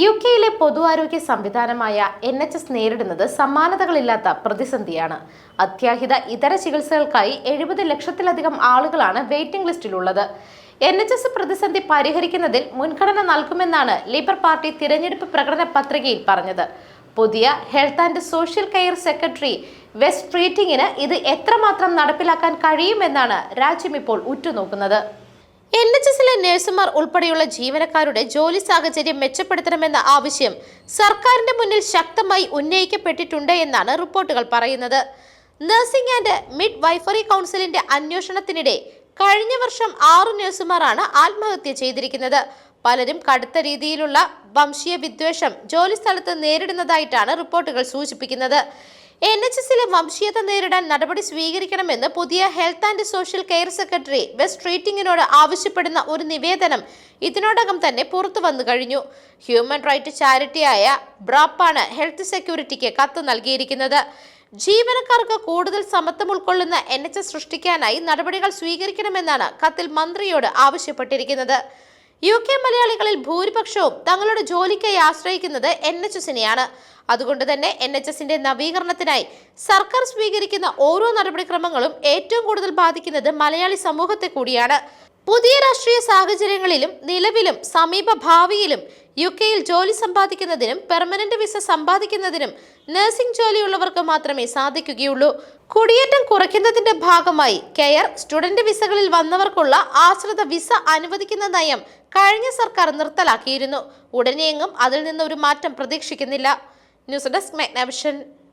U കെയിലെ പൊതു ആരോഗ്യ സംവിധാനമായ എൻ എച്ച് എസ് നേരിടുന്നത് സമാനതകളില്ലാത്ത പ്രതിസന്ധിയാണ്. അത്യാഹിത ഇതര ചികിത്സകൾക്കായി എഴുപത് ലക്ഷത്തിലധികം ആളുകളാണ് വെയിറ്റിംഗ് ലിസ്റ്റിലുള്ളത്. എൻ എച്ച് എസ് പ്രതിസന്ധി പരിഹരിക്കുന്നതിൽ മുൻഗണന നൽകുമെന്നാണ് ലേബർ പാർട്ടി തിരഞ്ഞെടുപ്പ് പ്രകടന പത്രികയിൽ പറഞ്ഞത്. പുതിയ health and social care secretary Wes ട്രീറ്റിംഗിന് ഇത് എത്രമാത്രം നടപ്പിലാക്കാൻ കഴിയുമെന്നാണ് രാജ്യം ഇപ്പോൾ ഉറ്റുനോക്കുന്നത്. എൻ എച്ച് എസിലെ നഴ്സുമാർ ഉൾപ്പെടെയുള്ള ജീവനക്കാരുടെ ജോലി സാഹചര്യം മെച്ചപ്പെടുത്തണമെന്ന ആവശ്യം സർക്കാരിന്റെ മുന്നിൽ ശക്തമായി ഉന്നയിക്കപ്പെട്ടിട്ടുണ്ട് എന്നാണ് റിപ്പോർട്ടുകൾ പറയുന്നത്. നഴ്സിംഗ് ആൻഡ് മിഡ് വൈഫറി കൗൺസിലിന്റെ അന്വേഷണത്തിനിടെ കഴിഞ്ഞ വർഷം ആറു നഴ്സുമാരാണ് ആത്മഹത്യ ചെയ്തിരിക്കുന്നത്. പലരും കടുത്ത രീതിയിലുള്ള വംശീയ വിദ്വേഷം ജോലിസ്ഥലത്ത് നേരിടുന്നതായിട്ടാണ് റിപ്പോർട്ടുകൾ സൂചിപ്പിക്കുന്നത്. എൻ എച്ച് എസിലെ വംശീയത നേരിടാൻ നടപടി സ്വീകരിക്കണമെന്ന് പുതിയ health and social care secretary Wes ട്രീറ്റിംഗിനോട് ആവശ്യപ്പെടുന്ന ഒരു നിവേദനം ഇതിനോടകം തന്നെ പുറത്തു വന്നു കഴിഞ്ഞു. ഹ്യൂമൻ റൈറ്റ് ചാരിറ്റിയായ ബ്രാപ്പാണ് ഹെൽത്ത് സെക്യൂരിറ്റിക്ക് കത്ത് നൽകിയിരിക്കുന്നത്. ജീവനക്കാർക്ക് കൂടുതൽ സമത്വം ഉൾക്കൊള്ളുന്ന എൻ എച്ച് എസ് സൃഷ്ടിക്കാനായി നടപടികൾ സ്വീകരിക്കണമെന്നാണ് കത്തിൽ മന്ത്രിയോട് ആവശ്യപ്പെട്ടിരിക്കുന്നത്. യു കെ മലയാളികളിൽ ഭൂരിപക്ഷവും തങ്ങളുടെ ജോലിക്കായി ആശ്രയിക്കുന്നത് എൻ എച്ച് എസിനെയാണ് അതുകൊണ്ട് തന്നെ എൻ എച്ച് എസിന്റെ നവീകരണത്തിനായി സർക്കാർ സ്വീകരിക്കുന്ന ഓരോ നടപടിക്രമങ്ങളും ഏറ്റവും കൂടുതൽ ബാധിക്കുന്നത് മലയാളി സമൂഹത്തെ കൂടിയാണ്. പുതിയ രാഷ്ട്രീയ സാഹചര്യങ്ങളിലും നിലവിലും സമീപ ഭാവിയിലും യു കെയിൽ ജോലി സമ്പാദിക്കുന്നതിനും പെർമനന്റ് വിസ സമ്പാദിക്കുന്നതിനും നഴ്സിംഗ് ജോലിയുള്ളവർക്ക് മാത്രമേ സാധിക്കുകയുള്ളൂ. കുടിയേറ്റം കുറയ്ക്കുന്നതിന്റെ ഭാഗമായി കെയർ സ്റ്റുഡന്റ് വിസകളിൽ വന്നവർക്കുള്ള ആശ്രിത വിസ അനുവദിക്കുന്ന നയം കഴിഞ്ഞ സർക്കാർ നിർത്തലാക്കിയിരുന്നു. ഉടനെയെങ്ങും അതിൽ നിന്ന് ഒരു മാറ്റം പ്രതീക്ഷിക്കുന്നില്ല. News desk മെഗ്നവിഷൻ.